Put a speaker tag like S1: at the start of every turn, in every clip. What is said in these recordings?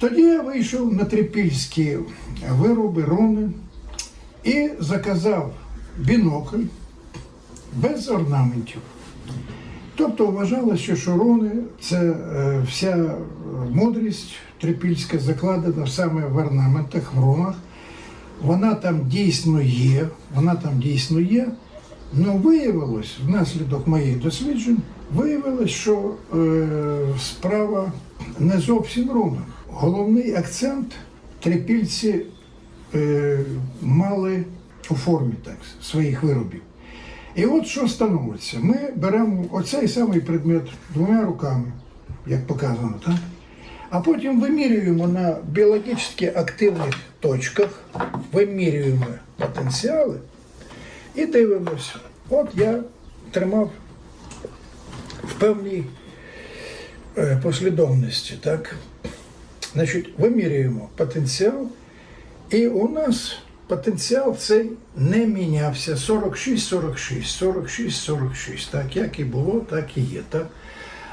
S1: Тоді я вийшов на трипільські вироби руни і заказав бінокль без орнаментів. Тобто вважалося, що руни це е, вся мудрість трипільська закладена саме в орнаментах, в рунах. Вона там дійсно є, вона там дійсно є. але виявилось, внаслідок моїх досліджень, виявилось, що е, справа не зовсім в рунах. Головний акцент трипільці е, мали у формі так, своїх виробів. І от що становиться? Ми беремо оцей самий предмет двома руками, як показано, так? а потім вимірюємо на біологічно активних точках, вимірюємо потенціали і дивимося. От я тримав в певній е, послідовності, так? Значить, вимірюємо потенціал, і у нас потенціал цей не мінявся 46-46, 46-46, так як і було, так і є. Так?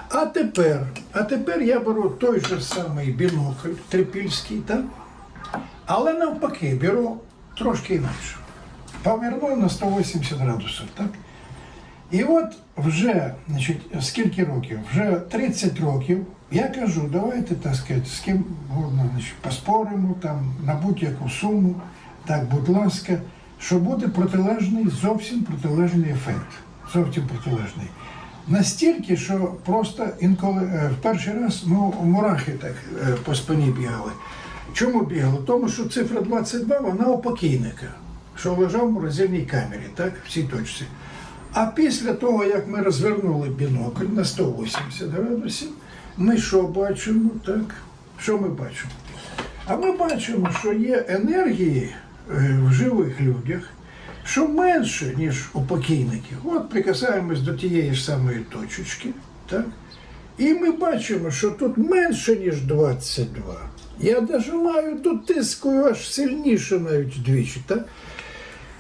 S1: А тепер, а тепер я беру той же самий бінокль трипільський, так? але навпаки, беру трошки інакше. Повернув на 180 градусів. Так? І от вже, значить, скільки років? Вже 30 років. Я кажу, давайте так сказати, з ким можна значить, поспоримо там на будь-яку суму, так, будь ласка, що буде протилежний, зовсім протилежний ефект. Зовсім протилежний. Настільки, що просто інколи е, в перший раз ну, мурахи так е, по спині бігали. Чому бігали? Тому що цифра 22 вона у покійника, що лежав в морозильній камері, так, в цій точці. А після того, як ми розвернули бінокль на 180 градусів, ми що бачимо? Так? Що ми бачимо? А ми бачимо, що є енергії е, в живих людях, що менше, ніж у покійників. От прикасаємось до тієї ж самої точечки, так? І ми бачимо, що тут менше, ніж 22. Я навіть маю тут тискою аж сильніше навіть вдвічі. Так?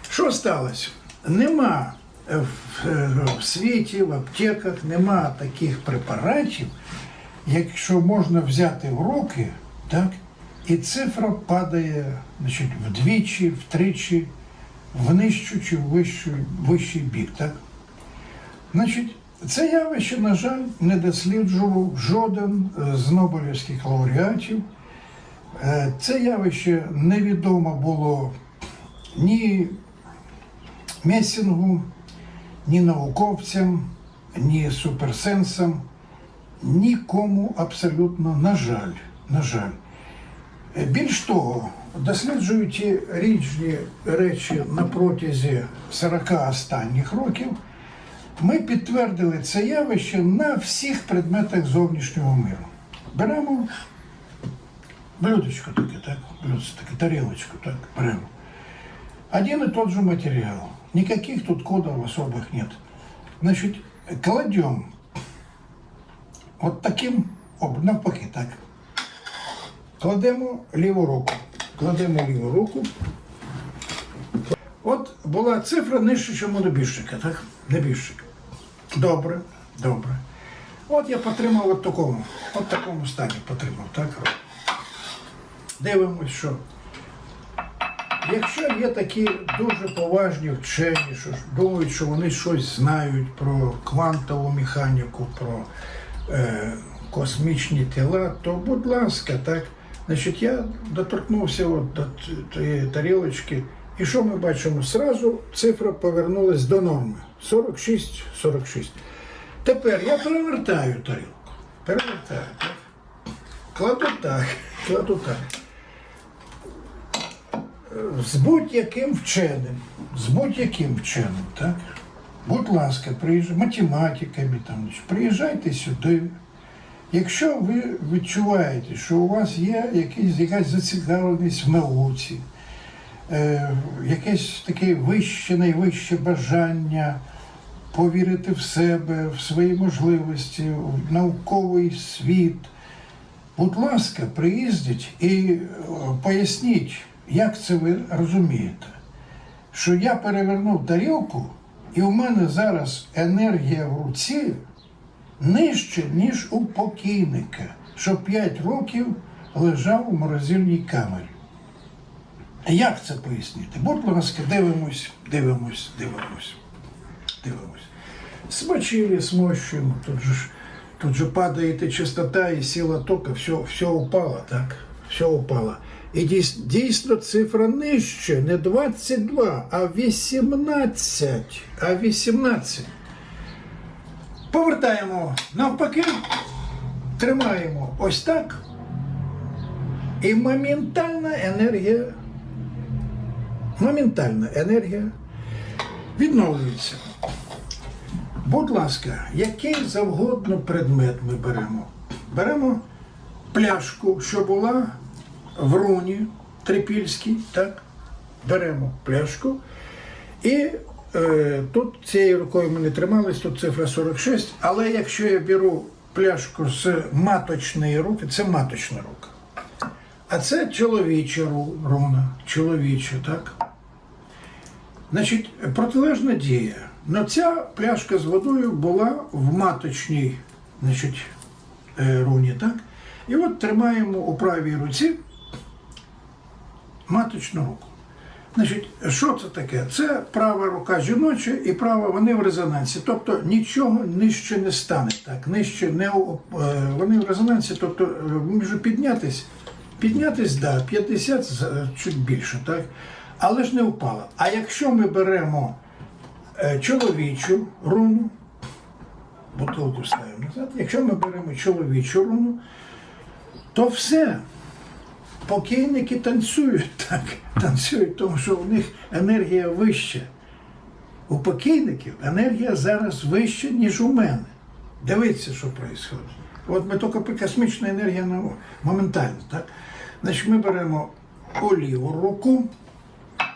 S1: Що сталося? Нема в, світі, в аптеках, нема таких препаратів, якщо можна взяти в руки, так, і цифра падає значить, вдвічі, втричі, в нижчу чи в вищу, вищий бік. Так? Значить, це явище, на жаль, не досліджував жоден е, з Нобелівських лауреатів. Е, Це явище невідомо було ні Месінгу, ні науковцям, ні суперсенсам, нікому абсолютно, на жаль, на жаль. Е, Більш того, досліджують ті різні речі на протязі 40 останніх років, ми підтвердили це явище на всіх предметах зовнішнього миру. Беремо блюдечко таке, так, блюдце таке, тарілочку, так, беремо. Один и тот же материал. Никаких тут кодов особых нет. Значит, кладем вот таким, об, навпаки, так. Кладемо ліву руку. Кладемо ліву руку. От була цифра нижче, ніж у небіжчика, так? Небіжчик. Добре, добре. От я потримав от такому, от такому стані потримав, так? Дивимось, що Якщо є такі дуже поважні вчені, що думають, що вони щось знають про квантову механіку, про е, космічні тіла, то будь ласка, так. Значить, я доторкнувся от до тієї тарілочки, і що ми бачимо? Сразу цифра повернулась до норми 46-46. Тепер я перевертаю тарілку. Перевертаю, так. Кладу так, кладу так з будь-яким вченим, з будь-яким вченим, так? Будь ласка, приїжджайте, математиками там, приїжджайте сюди. Якщо ви відчуваєте, що у вас є якийсь, якась зацікавленість в науці, е, якесь таке вище, найвище бажання повірити в себе, в свої можливості, в науковий світ, Будь ласка, приїздіть і е, поясніть, як це ви розумієте, що я перевернув тарілку, і у мене зараз енергія в руці нижче, ніж у покійника, що 5 років лежав у морозильній камері. Як це пояснити? Будь ласка, дивимось, дивимось, дивимось, дивимось. Смочили, смощуємо, тут же тут же падает и частота, и сила тока, все, все упало, так? Все упало. І дійсно цифра нижче, не 22, а 18. А 18. Повертаємо навпаки, тримаємо ось так. І моментальна енергія, моментальна енергія відновлюється. Будь ласка, який завгодно предмет ми беремо. Беремо пляшку, що була в руні трипільській, так? Беремо пляшку. І е, тут цією рукою ми не тримались, тут цифра 46. Але якщо я беру пляшку з маточної руки, це маточна рука. А це чоловіча руна, чоловіча, так? Значить, протилежна дія. Но ця пляшка з водою була в маточній значить, е, руні, так? І от тримаємо у правій руці маточну руку. Значить, що це таке? Це права рука жіноча і права вони в резонансі. Тобто нічого нижче не стане. Так, нижче не е, вони в резонансі, тобто е, може піднятись, піднятись, да, 50 з- е, чуть більше, так? Але ж не впала. А якщо ми беремо чоловічу руну, бутилку ставимо назад, якщо ми беремо чоловічу руну, то все. Покійники танцюють так, танцюють, тому що у них енергія вища. У покійників енергія зараз вища, ніж у мене. Дивіться, що відбувається. От ми тільки космічна енергія на моментально, так? Значить, ми беремо у ліву руку,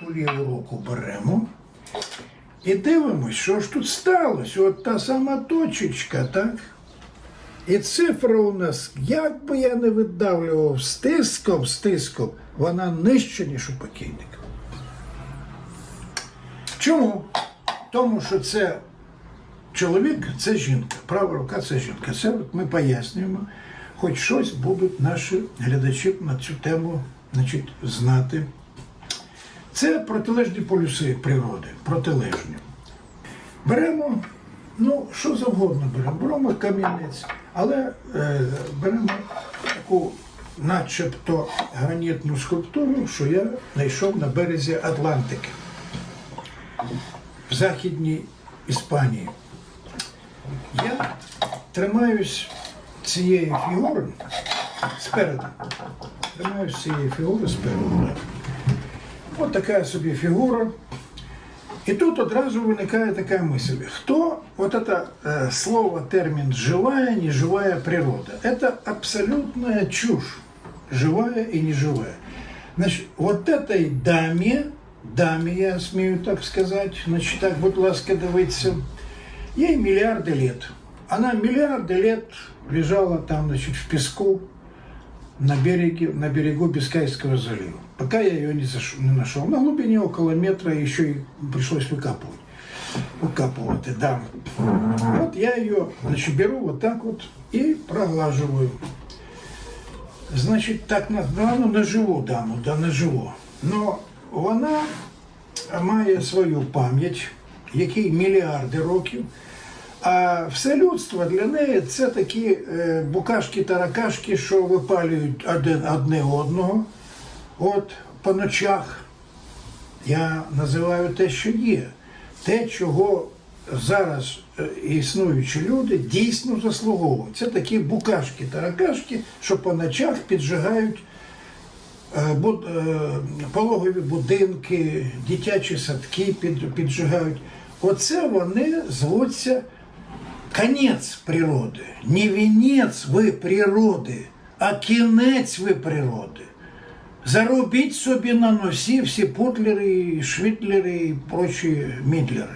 S1: у ліву руку беремо і дивимося, що ж тут сталося. От та сама точечка, так? І цифра у нас, як би я не видавлював стиском, стиском, вона нижча, ніж у покійника. Чому? Тому що це чоловік, це жінка, права рука це жінка. Це ми пояснюємо, хоч щось будуть наші глядачі на цю тему значить, знати. Це протилежні полюси природи, протилежні. Беремо, ну, що завгодно беремо, беремо камінець, але е, беремо таку начебто гранітну скульптуру, що я знайшов на березі Атлантики в Західній Іспанії. Я тримаюсь цієї фігури спереду. Тримаюсь цієї фігури спереду. От така собі фігура. І тут одразу виникає така мисль. Хто вот это э, слово, термин «живая, неживая природа» – это абсолютная чушь. Живая и неживая. Значит, вот этой даме, даме, я смею так сказать, значит, так, будь ласка, дивіться, ей миллиарды лет. Она миллиарды лет лежала там, значит, в песку, на береге, на берегу Бискайского залива. Пока я ее не, заш- не нашел. На глубине около метра еще и пришлось выкапывать. Выкапывать, да. Вот я ее, значит, беру вот так вот и проглаживаю. Значить, так названо ну, наживу даму, да наживу. Но вона має свою пам'ять, якій мільярди років. А все людство для неї це такі е, букашки-таракашки, що випалюють один одне одного. От по ночах я називаю те, що є. Те, чого зараз е, існуючі люди дійсно заслуговують. Це такі букашки-таракашки, що по ночах піджигають е, пологові будинки, дитячі садки піджигають. Оце вони звуться конець природи. Не вінець ви природи, а кінець ви природи. Заробіть собі на носі всі путлери, швітлери і прочі мідлери.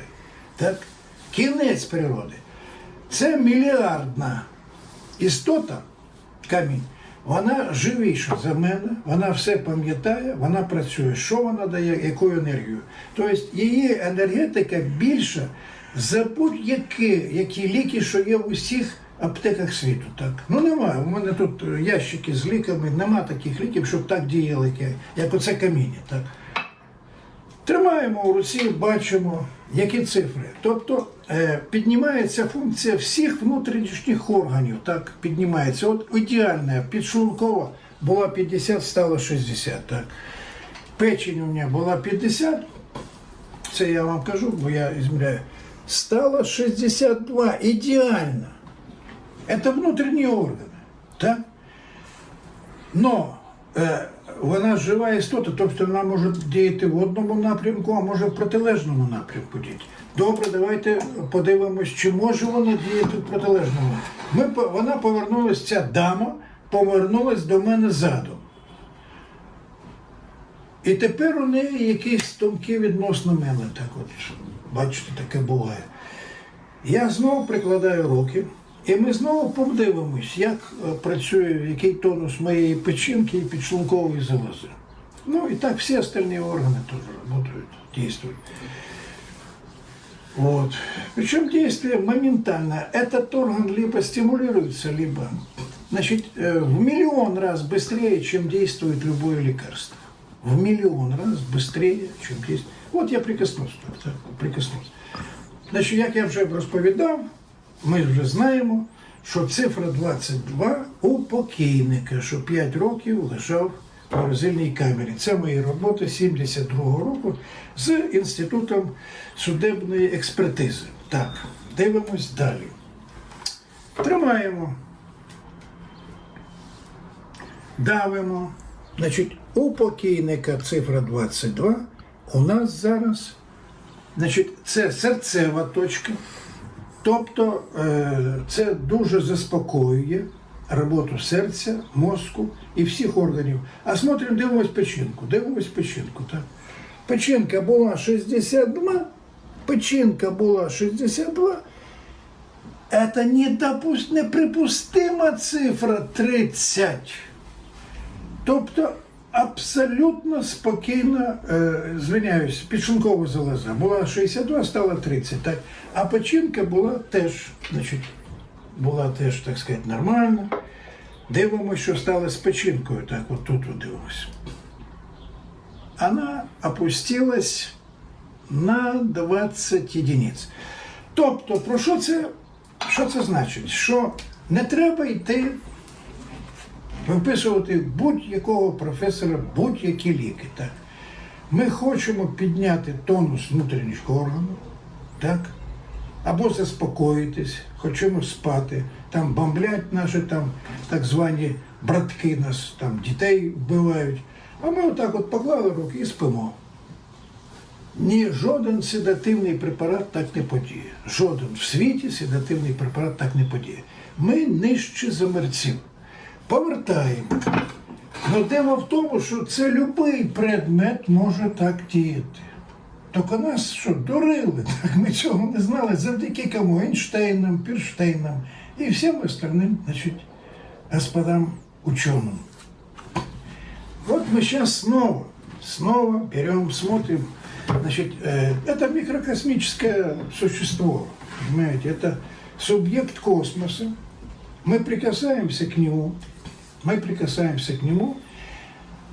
S1: Так? Кінець природи. Це мільярдна істота, камінь. Вона живіша за мене, вона все пам'ятає, вона працює. Що вона дає, яку енергію? Тобто її енергетика більша за будь-які які ліки, що є у всіх аптеках світу. Так. Ну немає. У мене тут е, ящики з ліками, нема таких ліків, щоб так діяли, як- оце каміння. Так. Тримаємо у руці, бачимо, які цифри. Тобто е, піднімається функція всіх внутрішніх органів. Так, піднімається. От ідеальна, підшлункова була 50, стало 60. Так. Печень у мене була 50, це я вам кажу, бо я ізміряю. Стало 62. Ідеально. Це внутрішні органи. Так? Но е, вона жива істота, тобто вона може діяти в одному напрямку, а може в протилежному напрямку діяти. Добре, давайте подивимось, чи може вона діяти в протилежному. Ми, вона повернулася, ця дама повернулась до мене задом. І тепер у неї якісь тонкі відносно мене. Так от, бачите, таке буває. Я знову прикладаю руки, і ми знову подивимось, як е, працює, який тонус моєї печінки і підшлункової залози. Ну і так всі остальні органи теж працюють, дійствують. Вот. Причем действие моментально. Этот орган либо стимулируется, либо значит, э, в миллион раз быстрее, чем действует любое лекарство. В миллион раз быстрее, чем действует. Вот я прикоснусь, так, так. Значить, як я вже розповідав, ми вже знаємо, що цифра 22 у покійника, що 5 років лежав в морозильній камері. Це мої роботи 72-го року з Інститутом судебної експертизи. Так, дивимось далі. Тримаємо. Давимо. Значить, у покійника цифра 22. У нас зараз Значить, це серцева точка. Тобто е, це дуже заспокоює роботу серця, мозку і всіх органів. А смотримо, дивимось печінку. Дивимось печінку. Так? Печінка була 62, печінка була 62. Это недопуст... неприпустима цифра 30. Тобто абсолютно спокійно, е, звиняюсь, підшлункова залоза була 62, стала 30. Так? А печінка була теж, значить, була теж, так сказати, нормальна. Дивимося, що стало з печінкою. Так, от тут дивимося. Вона опустилась на 20 единиць. Тобто, про що це, що це значить? Що не треба йти виписувати будь-якого професора будь-які ліки. Так? Ми хочемо підняти тонус внутрішнього органу, так? або заспокоїтись, хочемо спати, там бомблять наші там, так звані братки нас, там дітей вбивають. А ми отак от поклали руки і спимо. Ні, жоден седативний препарат так не подіє. Жоден в світі седативний препарат так не подіє. Ми нижче за мерців. Повертаємо. Но дело в тому, що це будь-який предмет може так діяти. Тільки нас що, дурили, так ми цього не знали завдяки кому? Ейнштейнам, Пірштейнам і всім остальним, значить, господам ученым. Вот мы сейчас снова, снова берем, смотрим. Значит, э, это микрокосмическое существо, понимаете, это субъект космоса. Мы прикасаемся к нему, мы прикасаемся к нему,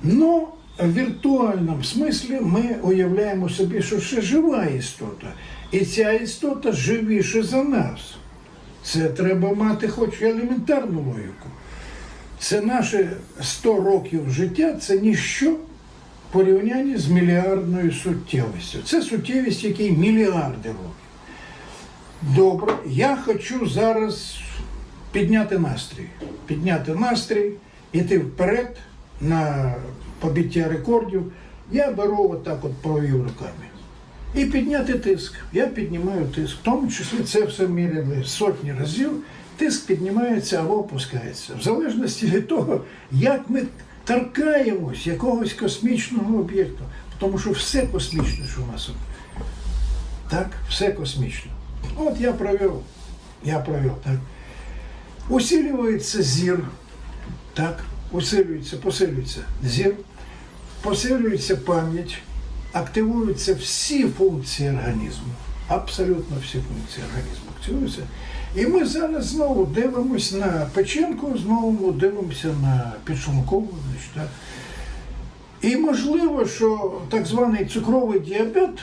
S1: но в віртуальному смислі ми уявляємо собі, що ще жива істота. І ця істота живіша за нас. Це треба мати хоч елементарну логіку. Це наше 100 років життя це ніщо порівнянні з мільярдною суттєвістю. Це суттєвість, якій мільярди років. Добре, я хочу зараз підняти настрій. Підняти настрій, іти вперед на побиття рекордів. Я беру отак от провів руками. І підняти тиск. Я піднімаю тиск. В тому числі це все міряли сотні разів. Тиск піднімається або опускається. В залежності від того, як ми торкаємось якогось космічного об'єкту. Тому що все космічне, що у нас. Так, все космічне. От я провів, я провів, так. Усилюється зір, так, усилюється, посилюється зір, посилюється пам'ять, активуються всі функції організму, абсолютно всі функції організму активуються. І ми зараз знову дивимося на печінку, знову дивимося на підшлункову. І можливо, що так званий цукровий діабет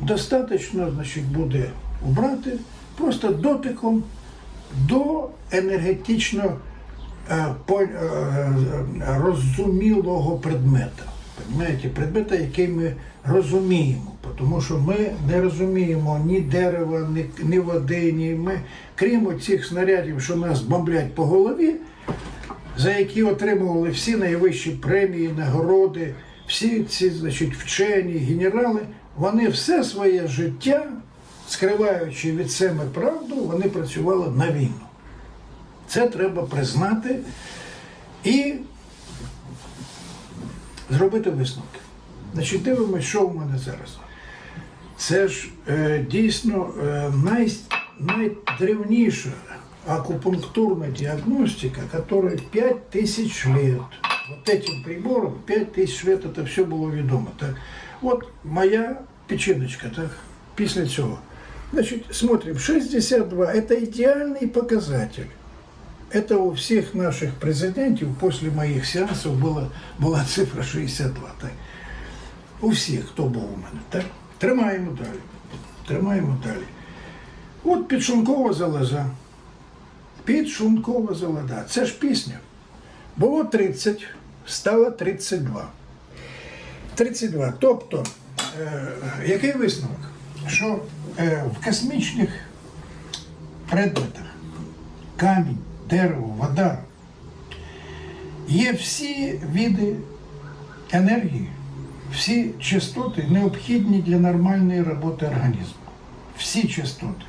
S1: достатньо значить, буде убрати просто дотиком до енергетично е, е, е, розумілого предмета. Понимаєте, предмета, який ми розуміємо, тому що ми не розуміємо ні дерева, ні, ні води, ні ми, крім цих снарядів, що нас бомблять по голові, за які отримували всі найвищі премії, нагороди, всі ці значить, вчені, генерали, вони все своє життя, скриваючи від себе правду, вони працювали на війну. Це треба признати і зробити висновки. Значить, дивимося, що в мене зараз. Це ж е, дійсно е, най, найдревніша акупунктурная диагностика, которая 5000 лет. Вот этим прибором 5000 лет это все було відомо. Так? От моя печіночка, так? після цього. Значить, смотрим, 62 – это идеальный показатель. Это у всех наших президентів після моїх сеансів була, була цифра 62. Так? У всіх, хто був у мене. Так? Тримаємо далі. Тримаємо далі. От підшлункова залоза. Підшлункова залоза. Це ж пісня. Було 30, стало 32. 32. Тобто, е, який висновок? Що е, в космічних предметах камінь, дерево, вода є всі види енергії, всі частоти необхідні для нормальної роботи організму. Всі частоти.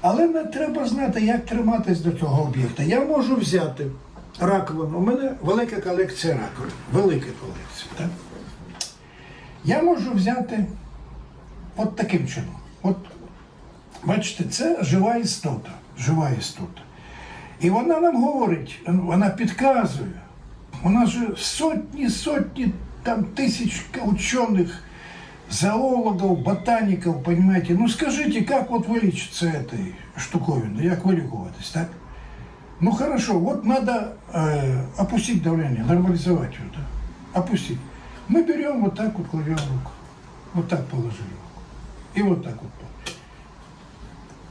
S1: Але не треба знати, як триматись до цього об'єкта. Я можу взяти раковину. У мене велика колекція раковин. Велика колекція. Так? Я можу взяти от таким чином. От, бачите, це жива істота. Жива істота. І вона нам говорить, вона підказує. У нас же сотні, сотні, там тысяч ученых, зоологов, ботаников, понимаете. Ну скажите, как вот вылечиться этой штуковиной, как вылечиваться, так? Ну хорошо, вот надо э, опустить давление, нормализовать его, да? Опустить. Мы берем вот так вот, кладем руку. Вот так положили руку. И вот так вот.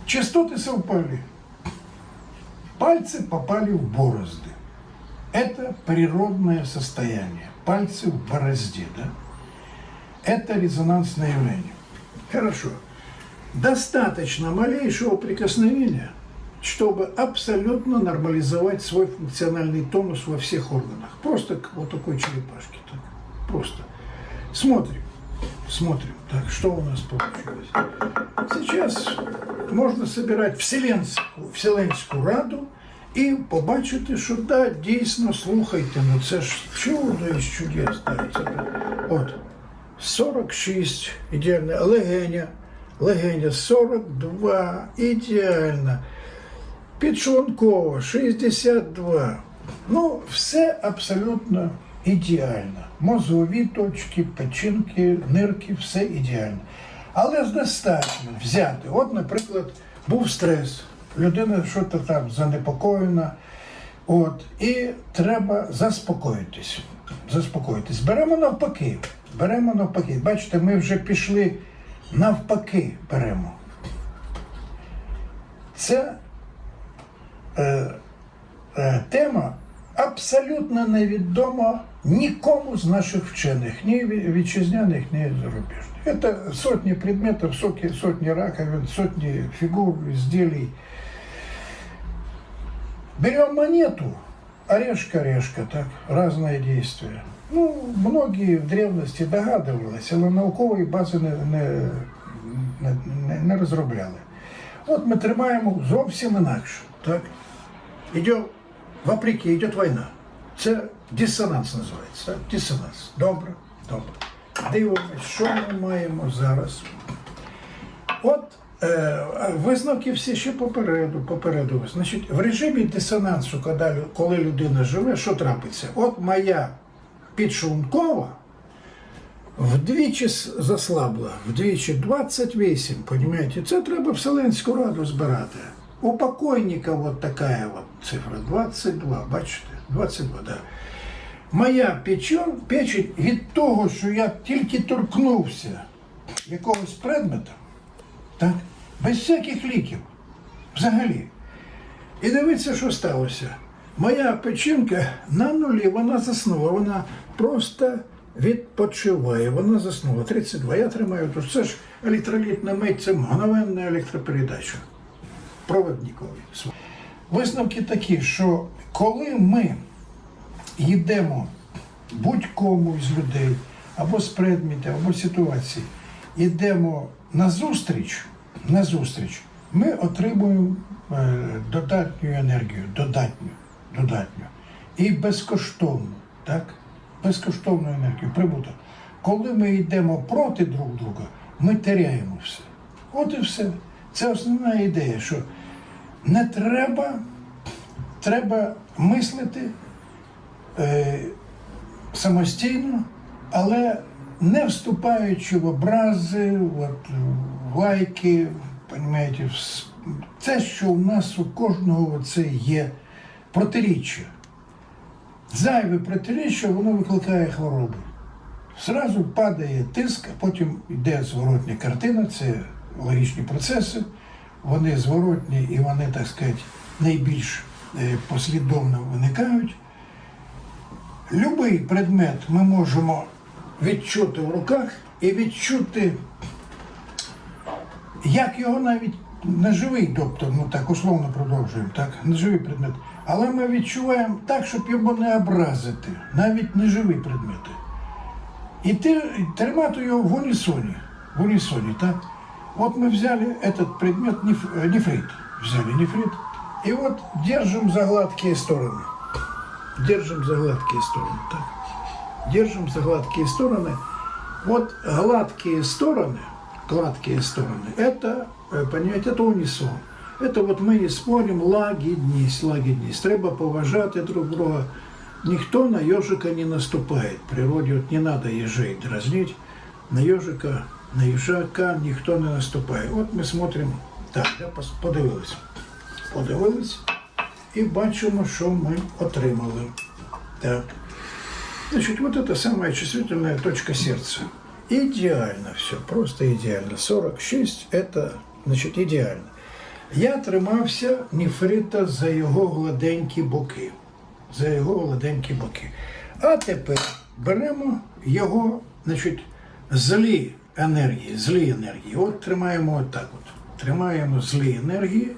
S1: Частоты совпали. Пальцы попали в борозды. Это природное состояние. Пальцы в борозде, да? Это резонансное явление. Хорошо. Достаточно малейшего прикосновения, чтобы абсолютно нормализовать свой функциональный тонус во всех органах. Просто вот такой черепашке. Так. Просто. Смотрим. Смотрим. Так, что у нас получилось? Сейчас можна собирати вселенську, вселенську раду і побачити, що да, дійсно, слухайте, ну це ж чудо із чудес. Це. От, 46 ідеально, легеня, легеня 42, ідеально. Підшлункова 62. Ну, все абсолютно ідеально. Мозові точки, печінки, нирки, все ідеально. Але достатньо взяти. От, наприклад, був стрес, людина щось там занепокоєна. От, і треба заспокоїтись. Заспокоїтись. Беремо навпаки. Беремо навпаки. Бачите, ми вже пішли навпаки беремо. Це е, е, тема абсолютно невідома нікому з наших вчених, ні ві- вітчизняних, ні зарубіжних. Это сотни предметов, сотни, сотни раковин, сотни фигур, изделий. Берем монету, орешка-орешка, так, разные действия. Ну, многие в древності догадувалися, але наукової бази не, не, не, не, не розробляли. От ми тримаємо зовсім інакше. Так? Іде, вопреки, йде війна. Це дисонанс називається. Так? Дисонанс. Добре, добре. Дивимось, що ми маємо зараз. От е, висновки всі ще попереду. попереду. Значить, в режимі дисонансу, коли, людина живе, що трапиться? От моя підшлункова вдвічі заслабла, вдвічі 28, понимаете? Це треба Вселенську раду збирати. У покойника от така от цифра 22, бачите? 22, да. Моя печень, від того, що я тільки торкнувся якогось предмета, так? без всяких ліків, взагалі. І дивіться, що сталося. Моя печінка на нулі, вона заснула, вона просто відпочиває, вона заснула. 32. Я тримаю тут. Це ж електролітна мить, це мгновенна електропередача. Проводникові. Висновки такі, що коли ми йдемо будь-кому з людей, або з предметів, або ситуацій, йдемо на зустріч, на зустріч, ми отримуємо е, додатню енергію, додатню, додатню. І безкоштовну, так? Безкоштовну енергію, прибуток. Коли ми йдемо проти друг друга, ми теряємо все. От і все. Це основна ідея, що не треба, треба мислити самостійно, але не вступаючи в образи, от, в лайки, понимаєте, в те, що у нас у кожного це є протиріччя. Зайве протиріччя, воно викликає хвороби. Зразу падає тиск, а потім йде зворотня картина, це логічні процеси, вони зворотні і вони, так сказати, найбільш е, послідовно виникають. Любий предмет ми можемо відчути в руках і відчути, як його навіть неживий, тобто, ну так условно продовжуємо, так, неживий предмет. Але ми відчуваємо так, щоб його не образити, навіть неживі предмети. І ти, тримати його в унісоні. В унісоні, так? Вот мы взяли этот предмет, неф- э, нефрит, взяли нефрит, и вот держим за гладкие стороны. Держим за гладкие стороны, так. Держим за гладкие стороны. Вот гладкие стороны, гладкие стороны, это, э, понимаете, это унисон. Это вот ми і спорим лагідність, лагідність. Треба поважати друг друга. Ніхто на ежика не наступає. В природі от не треба ежей дразнить. На ежика, на їжака ніхто не наступає. От ми смотримо. Так, я пос- подивились. Подивились І бачимо, що ми отримали. Так. Значит, вот это самая чувствительная точка сердца. Идеально все, просто идеально. 46 это, значить, ідеально. Я тримався нефрита за його гладенькі боки. За його гладенькі боки. А тепер беремо його, значить, злі енергії, злі енергії. От тримаємо отак от. Тримаємо злі енергії,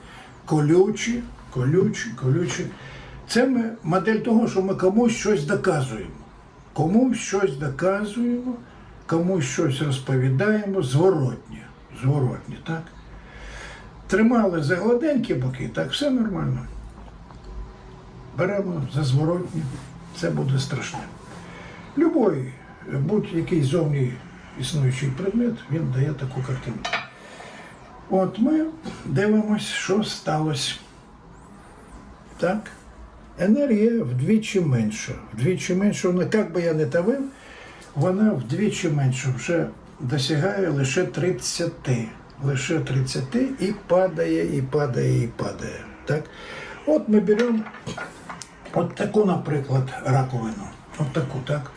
S1: колючі, колючі, колючі. Це ми модель того, що ми комусь щось доказуємо. Комусь щось доказуємо, комусь щось розповідаємо, зворотнє. Зворотнє, так? Тримали за гладенькі боки, так все нормально. Беремо за зворотні, це буде страшне. Любой, будь-який зовні існуючий предмет, він дає таку картину. От ми дивимось, що сталося. Так? Енергія вдвічі менша. Вдвічі менша, вона, як би я не тавив, вона вдвічі менша, вже досягає лише 30. Лише 30 і падає, і падає, і падає. Так? От ми беремо от таку, наприклад, раковину. От таку, так?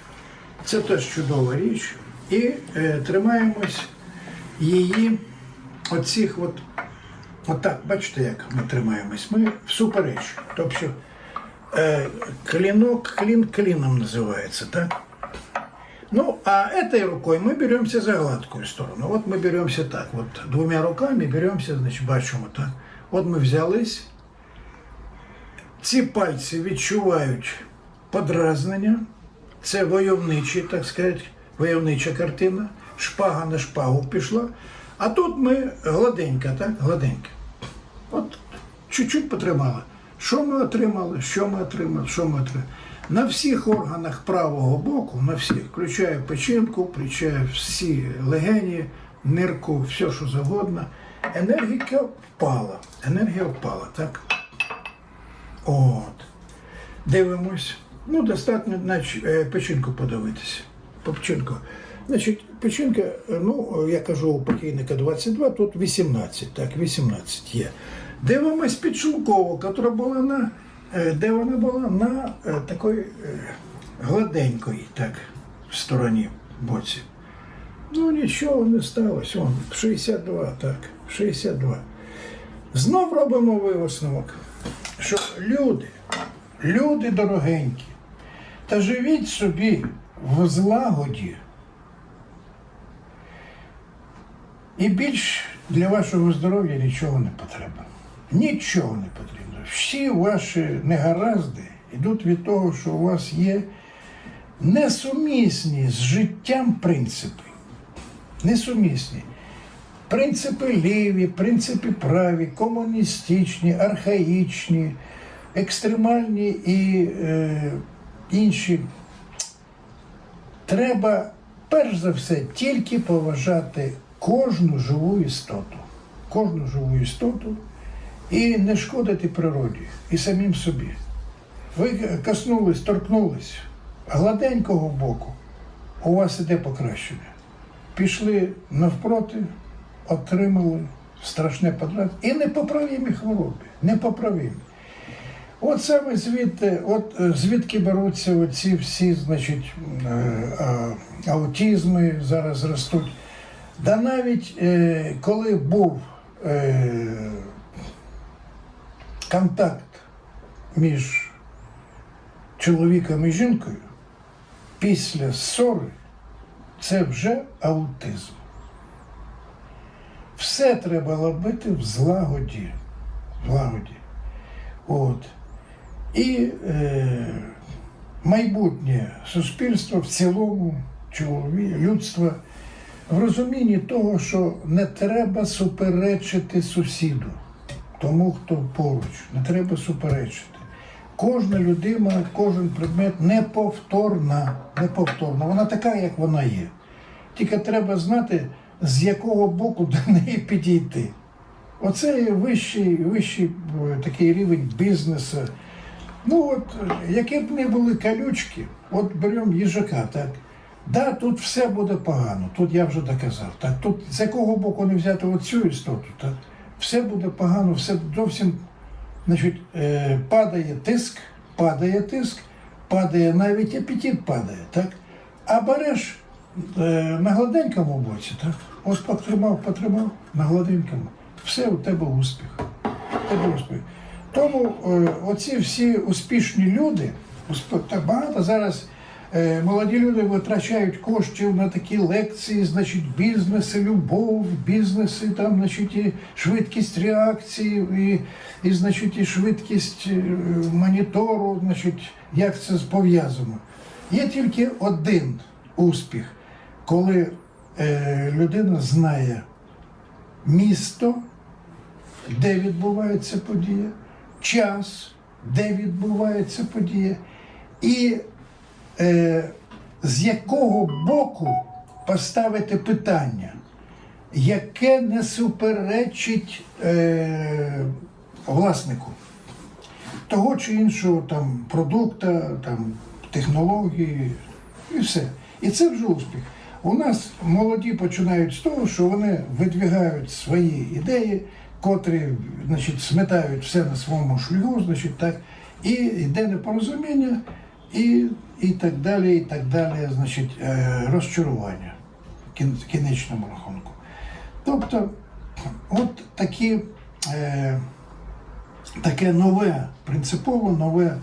S1: Це теж чудова річ. І е, тримаємось її оцих от Отак, бачите, як ми тримаємось. Ми всупереч. Тобто е, клинок клин клином називається, так? Ну, а этой рукой мы беремся за гладкую сторону. Вот мы беремся так, вот двумя руками беремся, значить, бачимо так. От ми взялись. Ці пальці відчувають подразнення. Це войовничі, так сказати, войовнича картина. Шпага на шпагу пішла. А тут ми гладенька, так? Гладенька. От чуть-чуть потримали. Що ми отримали? Що ми отримали? Що ми отримали? На всіх органах правого боку, на всіх, включає печінку, включає всі легені, нирку, все, що завгодно. Енергія впала. Енергія впала, так? От. Дивимось. Ну, достатньо, значить, е, печінку подивитися. По печінку. Значить, печінка, е, ну, я кажу, у покійника 22, тут 18, так, 18 є. Дивимось підшлункову, яка була на, е, де вона була на е, такої гладенької, так, в стороні боці. Ну, нічого не сталося. Он 62, так, 62. Знов робимо висновок, що люди, люди дорогенькі, та живіть собі в злагоді. І більш для вашого здоров'я нічого не потрібно. Нічого не потрібно. Всі ваші негаразди йдуть від того, що у вас є несумісні з життям принципи. Несумісні. Принципи ліві, принципи праві, комуністичні, архаїчні, екстремальні і е, інші. Треба перш за все тільки поважати кожну живу істоту, кожну живу істоту і не шкодити природі і самим собі. Ви коснулись, торкнулись гладенького боку, у вас іде покращення. Пішли навпроти, отримали страшне подразнення і непоправимі хвороби, непоправимі. От саме звідти, от е, звідки беруться оці всі, значить, е, аутізми зараз ростуть. Да навіть е, коли був е, контакт між чоловіком і жінкою, після ссори це вже аутизм. Все треба робити в злагоді. В злагоді. От. І е, майбутнє суспільство в цілому, чолові, людства, в розумінні того, що не треба суперечити сусіду, тому, хто поруч, не треба суперечити. Кожна людина, кожен предмет неповторна, неповторна. Вона така, як вона є. Тільки треба знати, з якого боку до неї підійти. Оце вищий, вищий е, такий рівень бізнесу. Ну от, е, які б не були колючки, от беремо їжака, так. Да, тут все буде погано, тут я вже доказав. Так, тут з якого боку не взяти оцю істоту, так, все буде погано, все зовсім значить, е, падає тиск, падає тиск, падає навіть апетит падає, так? А береш е, на гладенькому боці, так? От потримав, потримав на гладенькому. Все у тебе успіх. У тебе успіх. Тому е, оці всі успішні люди, так багато зараз молоді люди витрачають коштів на такі лекції, значить, бізнеси, любов, бізнеси, там, значить, і швидкість реакції, і, і значить, і швидкість е, монітору, значить, як це пов'язано. Є тільки один успіх, коли е, людина знає місто, де відбувається подія, час, де відбувається подія, і е, з якого боку поставити питання, яке не суперечить е, власнику того чи іншого там продукта, там технології і все. І це вже успіх. У нас молоді починають з того, що вони видвигають свої ідеї, котрі значить, сметають все на своєму шлюбу, значить, так, і йде непорозуміння, і, і так далі, і так далі, значить, е, розчарування в кінечному рахунку. Тобто, от такі. Е, таке нове, принципово нове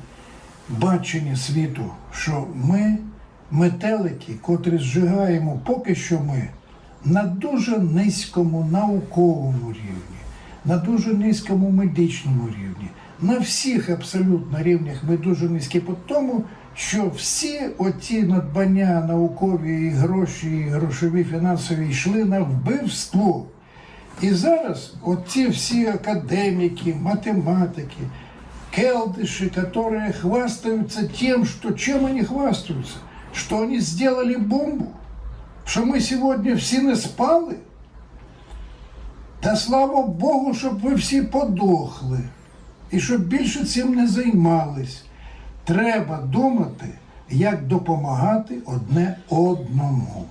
S1: бачення світу, що ми метелики, котрі зжигаємо поки що ми на дуже низькому науковому рівні, на дуже низькому медичному рівні, на всіх абсолютно рівнях ми дуже низькі по тому, що всі оці надбання наукові і гроші, і грошові фінансові йшли на вбивство. І зараз оці всі академики, математики, келдыши, которые хвастаются тем, что чем они хвастаются, что они сделали бомбу, що ми сьогодні всі не спали. Та слава Богу, щоб ви всі подохли. І щоб більше цим не займались треба думати, як допомагати одне одному.